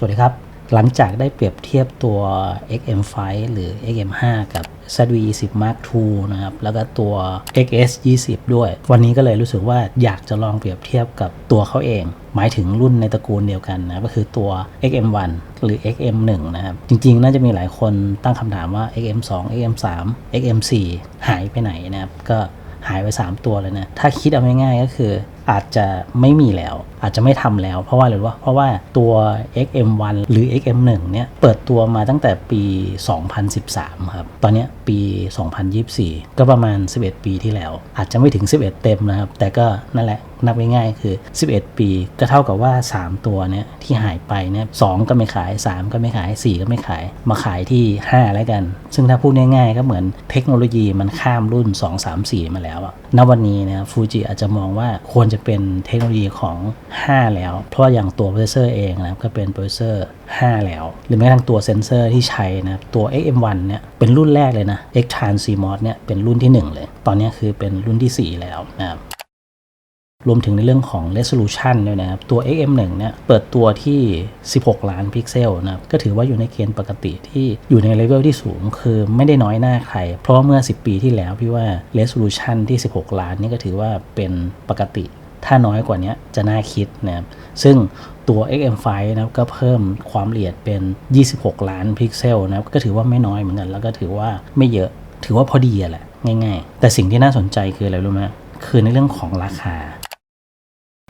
สวัสดีครับ หลังจากได้เปรียบเทียบตัว XM5 หรือ XM5 กับ ZV-20 Mark II นะครับ แล้วก็ตัว XS20 ด้วย วันนี้ก็เลยรู้สึกว่าอยากจะลองเปรียบเทียบกับตัวเขาเอง หมายถึงรุ่นในตระกูลเดียวกันนะก็คือตัว XM1 หรือ XM1 นะครับ จริงๆ น่าจะมีหลายคนตั้งคำถามว่า XM2 XM3 XM4 หายไปไหนนะครับ ก็หายไป 3 ตัวเลยนะ ถ้าคิดเอาง่ายๆก็คือ อาจจะไม่มีแล้ว อาจจะไม่ทำแล้ว เพราะว่าอะไรรู้ว่าเพราะว่าตัว XM1 หรือ XM1 เนี่ยเปิดตัวมาตั้งแต่ปี 2013 ครับ ตอนนี้ปี 2024 ก็ประมาณ 11 ปีที่แล้ว อาจจะไม่ถึง 11 เต็มนะครับ แต่ก็นั่นแหละนับง่ายๆคือ 11 ปีก็เท่ากับว่า 3 ตัวเนี่ยที่หายไปเนี่ยสก็ไม่ขาย 3 ก็ไม่ขาย 4 ก็ไม่ขาย มาขายที่ 5 แล้วกัน ซึ่งถ้าพูดง่ายๆ ก็เหมือนเทคโนโลยีมันข้ามรุ่น 2 3 4 มาแล้วอะณวันนี้นะฟูจิอาจจะมองว่าควรจะเป็นเทคโนโลยีของ 5 แล้ว เพราะอย่างตัวโปรเซสเซอร์เองนะครับก็เป็นโปรเซสเซอร์ 5 แล้ว หรือแม้กระทั่งตัวเซนเซอร์ที่ใช้นะครับตัว XM1 เนี่ยเป็นรุ่นแรกเลยนะ Xtran CMOS เนี่ยเป็นรุ่นที่ 1 เลย ตอนนี้คือเป็นรุ่นที่ 4 แล้วนะครับรวมถึงในเรื่องของ resolution ด้วยนะครับ ตัว XM1 เนี่ย เปิดตัวที่ 16 ล้านพิกเซลนะครับ ก็ถือว่าอยู่ในเกณฑ์ปกติที่อยู่ในเลเวลที่สูง คือไม่ได้น้อยหน้าใคร เพราะเมื่อ 10 ปีที่แล้วพี่ว่า resolution ที่ 16 ล้านนี่ก็ถือว่าเป็นปกติ ถ้าน้อยกว่านี้จะน่าคิดนะครับซึ่งตัว XM5 นะครับก็เพิ่มความละเอียดเป็น 26 ล้านพิกเซลนะครับก็ถือว่าไม่น้อยเหมือนกัน แล้วก็ถือว่าไม่เยอะถือว่าพอดีอะแหละง่าย ๆ แต่สิ่งที่น่าสนใจคืออะไรรู้ไหมคือในเรื่องของราคา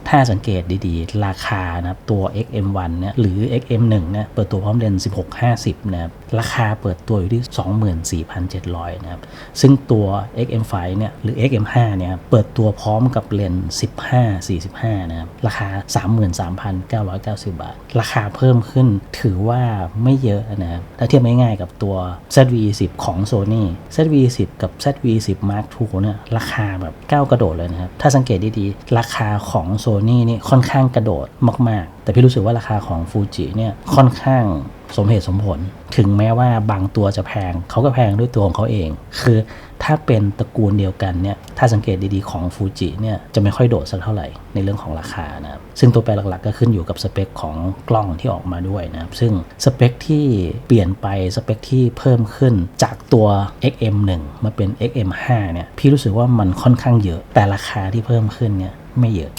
ถ้าสังเกตดีๆ ราคานะครับตัว XM1 เนี่ยหรือ XM1 เนี่ยเปิดตัวพร้อมเลนส์1650นะครับราคาเปิดตัวอยู่ที่ 24,700นะครับซึ่งตัว XM5 เนี่ยหรือ XM5 เนี่ยเปิดตัวพร้อมกับเลนส์15 45นะครับราคา 33,990 บาท ราคาเพิ่มขึ้นถือว่าไม่เยอะนะครับถ้าเทียบง่ายๆกับตัว ZV-10 ของ Sony ZV-10 กับ ZV-10 Mark II เนี่ยราคาแบบก้าวกระโดดเลยนะครับถ้าสังเกตดีๆ ราคาของ Sony นี่ค่อนข้างกระโดดมาก ๆ แต่พี่รู้สึกว่าราคาของฟูจิเนี่ยค่อนข้างสมเหตุสมผล ถึงแม้ว่าบางตัวจะแพง เขาก็แพงด้วยตัวของเขาเอง คือถ้าเป็นตระกูลเดียวกันเนี่ย ถ้าสังเกตดีๆของฟูจิเนี่ยจะไม่ค่อยโดดสักเท่าไหร่ในเรื่องของราคานะครับ ซึ่งตัวแปรหลักๆก็ขึ้นอยู่กับสเปคของกล้องที่ออกมาด้วยนะครับ ซึ่งสเปคที่เปลี่ยนไปสเปคที่เพิ่มขึ้นจากตัว XM1 มาเป็น XM5 เนี่ย พี่รู้สึกว่ามันค่อนข้างเยอะ แต่ราคาที่เพิ่มขึ้นเนี่ยไม่เยอะ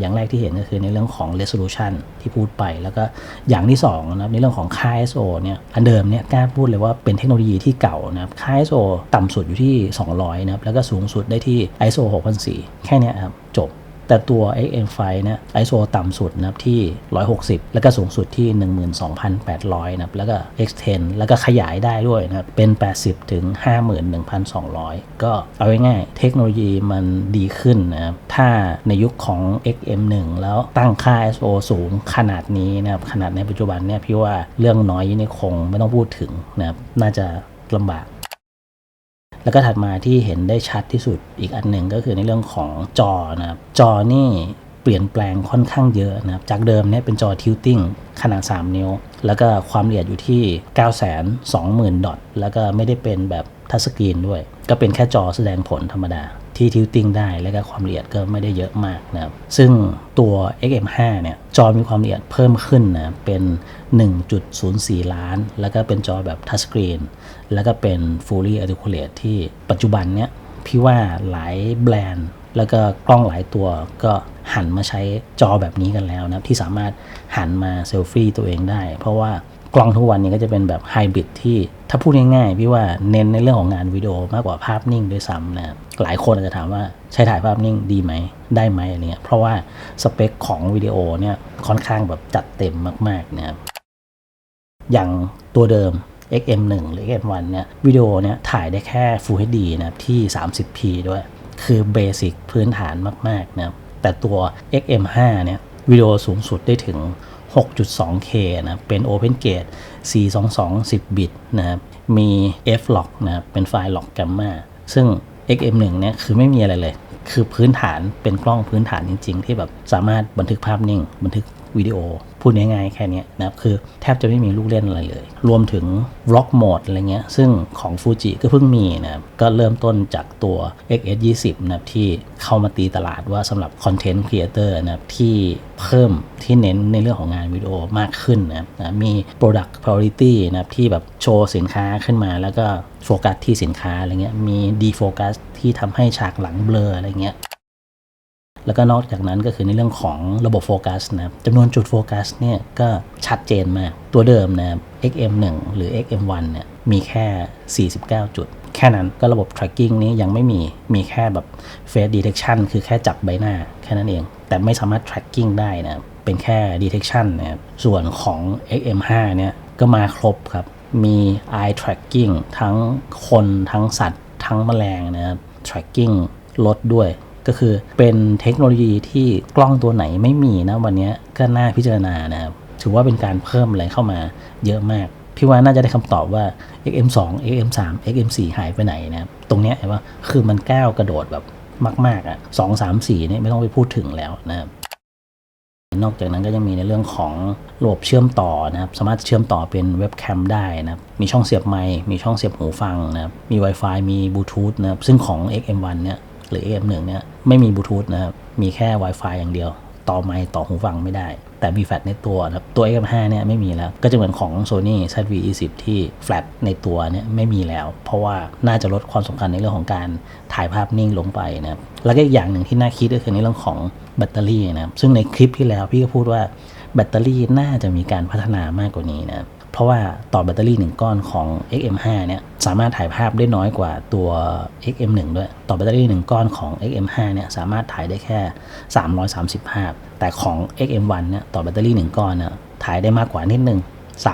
อย่างแรกที่เห็นก็คือในเรื่องของ resolution ที่พูดไป แล้วก็อย่างที่2นะครับในเรื่องของค่า ISO เนี่ยอันเดิมเนี่ยกล้าพูดเลยว่าเป็นเทคโนโลยีที่เก่านะครับค่า ISO ต่ำสุดอยู่ที่ 200นะครับแล้วก็สูงสุดได้ที่ ISO 6004 แค่นี้ครับจบ แต่ตัว XM5 เนี่ย ISO ต่ำสุดนะครับที่ 160 แล้วก็สูงสุดที่ 12,800 นะครับ แล้วก็ X10 แล้วก็ขยายได้ด้วยนะครับ เป็น 80 ถึง 51,200 ก็เอาง่ายๆ เทคโนโลยีมันดีขึ้นนะครับ ถ้าในยุคของ XM1 แล้วตั้งค่า ISO สูงขนาดนี้นะครับ ขนาดในปัจจุบันเนี่ยพี่ว่าเรื่องน้อยนี่คงไม่ต้องพูดถึงนะครับ น่าจะลำบาก แล้วก็ถัดมาที่เห็นได้ชัดที่สุดอีกอันหนึ่งก็คือในเรื่องของจอนะครับจอนี่เปลี่ยนแปลงค่อนข้างเยอะนะครับ จากเดิมเนี่ยเป็นจอทิวติ้งขนาด 3 นิ้ว แล้วก็ความละเอียดอยู่ที่ 920,000 ดอทแล้วก็ไม่ได้เป็นแบบทัชสกรีนด้วย ก็เป็นแค่จอแสดงผลธรรมดา ที่ทิลติ้งได้ แล้วก็ความละเอียดก็ไม่ได้เยอะมากนะครับซึ่งตัว XM5 เนี่ยจอมีความละเอียดเพิ่มขึ้นนะเป็น 1.04 ล้าน แล้วก็เป็นจอแบบทัชสกรีนแล้วก็เป็น Fully Articulate ที่ปัจจุบันเนี้ยพี่ว่าหลายแบรนด์ แล้วก็กล้องหลายตัวก็หันมาใช้จอแบบนี้กันแล้วนะที่สามารถหันมาเซลฟี่ตัวเองได้ เพราะว่า กล้องทุกวันนี้ก็จะเป็นแบบไฮบริดที่ถ้าพูดง่ายๆพี่ว่าเน้นในเรื่องของงานวิดีโอมากกว่าภาพนิ่งด้วยซ้ำนะหลายคนอาจจะถามว่าใช้ถ่ายภาพนิ่งดีไหมได้ไหมอะไรเงี้ยเพราะว่าสเปคของวิดีโอเนี่ยค่อนข้างแบบจัดเต็มมากๆนะครับอย่างตัวเดิม XM1 หรือ XM1 เนี่ยวิดีโอเนี่ยถ่ายได้แค่ Full HD นะครับที่ 30p ด้วย คือเบสิกพื้นฐานมากๆนะครับแต่ตัว XM5 เนี่ยวิดีโอสูงสุดได้ถึง 6.2K นะเป็น Open Gate 422 10 บิตนะครับมี F-Log นะครับเป็นไฟล์ log gamma ซึ่ง XM1 เนี่ยคือไม่มีอะไรเลย คือพื้นฐานเป็นกล้องพื้นฐานจริง ๆ ที่แบบสามารถบันทึกภาพนิ่ง บันทึก วิดีโอ พูดง่ายๆแค่นี้นะครับ คือแทบจะไม่มีลูกเล่นอะไรเลย รวมถึง Vlog Mode อะไรเงี้ย ซึ่งของ Fuji ก็เพิ่งมีนะครับ ก็เริ่มต้นจากตัว XS20 นะครับ ที่เข้ามาตีตลาดว่าสำหรับ Content Creator นะครับ ที่เพิ่มที่เน้นในเรื่องของงานวิดีโอมากขึ้นนะครับ มี Product Priority นะครับ ที่แบบโชว์สินค้าขึ้นมาแล้วก็โฟกัสที่สินค้าอะไรเงี้ย มี Defocus ที่ทำให้ฉากหลังเบลออะไรเงี้ย แล้วก็นอกจากนั้นก็คือในเรื่องของระบบโฟกัสนะครับจำนวนจุดโฟกัสเนี่ยก็ชัดเจนมาก ตัวเดิมนะครับ XM1 หรือ XM1 เนี่ยมีแค่ 49 จุด แค่นั้นก็ระบบ tracking นี้ยังไม่มี มีแค่แบบ face detection คือแค่จับใบหน้าแค่นั้นเอง แต่ไม่สามารถ tracking ได้นะครับเป็นแค่ detection นะครับส่วนของ XM5 เนี่ยก็มาครบครับ มี eye tracking ทั้งคนทั้งสัตว์ ทั้งแมลงนะครับ tracking ลดด้วย ก็คือเป็นเทคโนโลยีที่กล้องตัวไหนไม่มีนะวันนี้ก็น่าพิจารณานะครับถือว่าเป็นการเพิ่มอะไรเข้ามาเยอะมาก พี่ว่าน่าจะได้คำตอบว่า XM2 XM3 XM4 หายไปไหนนะครับตรงเนี้ยว่าคือมันก้าวกระโดดแบบมาก ๆอะ2 3 4เนี่ยไม่ต้องไปพูดถึงแล้วนะครับนอกจากนั้นก็ยังมีในเรื่องของระบบเชื่อมต่อนะครับ สามารถเชื่อมต่อเป็นเว็บแคมได้นะครับ มีช่องเสียบไมค์ มีช่องเสียบหูฟังนะครับ มี Wi-Fi มีบลูทูธนะครับ ซึ่งของ XM1 เนี่ย หรือ XM1 เนี่ยไม่มีบลูทูธนะครับ มีแค่ Wi-Fi อย่างเดียว ต่อไมค์ต่อหูฟังไม่ได้ แต่มีแฟลชในตัวนะครับ ตัว XM5 เนี่ยไม่มีแล้ว ก็จะเหมือนของ Sony ZV-E10 ที่แฟลชในตัวเนี่ยไม่มีแล้ว เพราะว่าน่าจะลดความสำคัญในเรื่องของการถ่ายภาพนิ่งลงไปนะครับ แล้วก็อีกอย่างหนึ่งที่น่าคิดก็คือในเรื่องของแบตเตอรี่นะครับ ซึ่งในคลิปที่แล้วพี่ก็พูดว่าแบตเตอรี่น่าจะมีการพัฒนามากกว่านี้นะ เพราะว่าต่อแบตเตอรี่ 1 ก้อนของ XM5 เนี่ยสามารถถ่ายภาพได้น้อยกว่าตัว XM1 ด้วย ต่อแบตเตอรี่ 1 ก้อนของ XM5 เนี่ยสามารถถ่ายได้แค่ 330 ภาพ แต่ของ XM1 เนี่ยต่อแบตเตอรี่ 1 ก้อนเนี่ยถ่ายได้มากกว่านิดนึง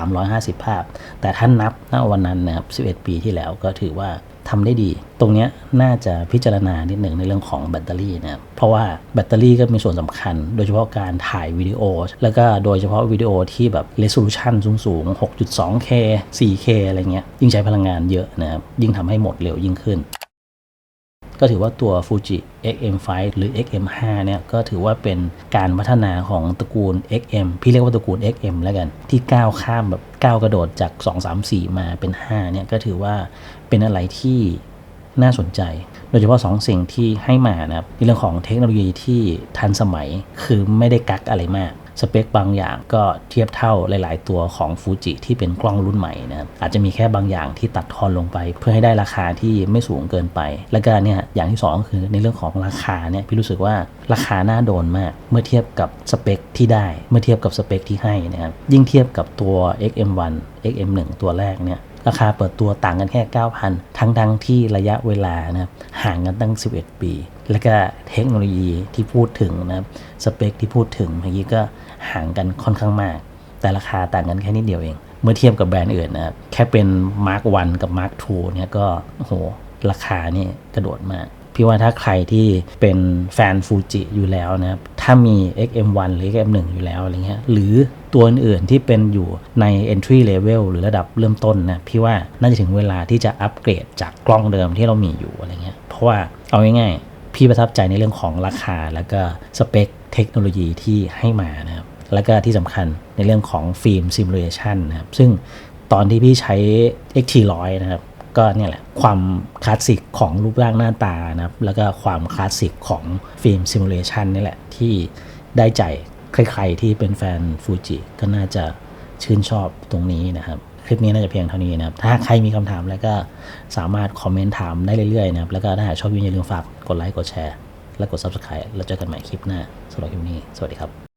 350 ภาพ แต่ท่านับณวันนั้นนะครับ11 ปีที่แล้วก็ถือว่า ทำได้ดี ตรงนี้น่าจะพิจารณานิดหนึ่งในเรื่องของแบตเตอรี่นะเพราะว่าแบตเตอรี่ก็มีส่วนสำคัญ โดยเฉพาะการถ่ายวิดีโอ แล้วก็โดยเฉพาะวิดีโอที่แบบเรสูลูชันสูงๆ 6.2K 4K อะไรเงี้ยยิ่งใช้พลังงานเยอะนะครับยิ่งทำให้หมดเร็วยิ่งขึ้น ก็ถือว่าตัว Fuji XM5 หรือ XM5 เนี่ยก็ถือว่าเป็นการพัฒนาของตระกูล XM พี่เรียกว่าตระกูล XM แล้วกัน ที่ก้าวข้ามแบบก้าวกระโดดจาก 2 3 4 มาเป็น 5 เนี่ยก็ถือว่าเป็นอะไรที่น่าสนใจ โดยเฉพาะ2สิ่งที่ให้มานะครับในเรื่องของเทคโนโลยีที่ทันสมัยคือไม่ได้กักอะไรมาก สเปคบางอย่างก็เทียบเท่าหลาย ๆ ตัวของฟูจิที่เป็นกล้องรุ่นใหม่นะครับอาจจะมีแค่บางอย่างที่ตัดทอนลงไป เพื่อให้ได้ราคาที่ไม่สูงเกินไป แล้วก็เนี่ยอย่างที่สองคือในเรื่องของราคาเนี่ยพี่รู้สึกว่าราคาน่าโดนมากเมื่อเทียบกับสเปคที่ได้ เมื่อเทียบกับสเปคที่ให้นะครับยิ่งเทียบกับตัว XM1 XM1 ตัวแรกเนี่ย ราคาเปิดตัวต่างกันแค่ 9,000 ทั้งทั้งที่ระยะเวลานะครับห่างกันตั้ง 11 ปี และก็เทคโนโลยีที่พูดถึงนะครับสเปคที่พูดถึงเมื่อกี้ก็ห่างกันค่อนข้างมาก แต่ราคาต่างกันแค่นิดเดียวเอง เมื่อเทียบกับแบรนด์อื่นนะครับแค่เป็น Mark 1 กับ Mark 2เนี่ยก็โหราคานี่กระโดดมาก พี่ว่าถ้าใครที่เป็นแฟนฟูจิอยู่แล้วนะครับถ้ามี XM1 หรือ XM1 อยู่แล้วอะไรเงี้ยหรือตัวอื่นๆที่เป็นอยู่ใน entry level หรือระดับเริ่มต้นนะพี่ว่าน่าจะถึงเวลาที่จะอัปเกรดจากกล้องเดิมที่เรามีอยู่อะไรเงี้ยเพราะว่าเอาง่ายๆ พี่ประทับใจในเรื่องของราคา แล้วก็สเปคเทคโนโลยีที่ให้มานะครับแล้วก็ที่สำคัญในเรื่องของฟิล์มซิมูเลชันนะครับซึ่งตอนที่พี่ใช้ XT100 นะครับ ก็เนี่ยแหละความคลาสสิกของรูปร่างหน้าตานะครับ แล้วก็ความคลาสสิกของฟิล์มซิมูเลชันนี่แหละที่ได้ใจใครๆที่เป็นแฟนฟูจิก็น่าจะชื่นชอบตรงนี้นะครับคลิปนี้น่าจะเพียงเท่านี้นะครับ ถ้าใครมีคำถามแล้วก็สามารถคอมเมนต์ถามได้เรื่อยๆนะครับ แล้วก็ถ้าหากชอบวิดีโออย่าลืมฝากกดไลค์ กดแชร์ และกด Subscribe แล้วเจอกันใหม่คลิปหน้าสำหรับคลิปนี้ สวัสดีครับ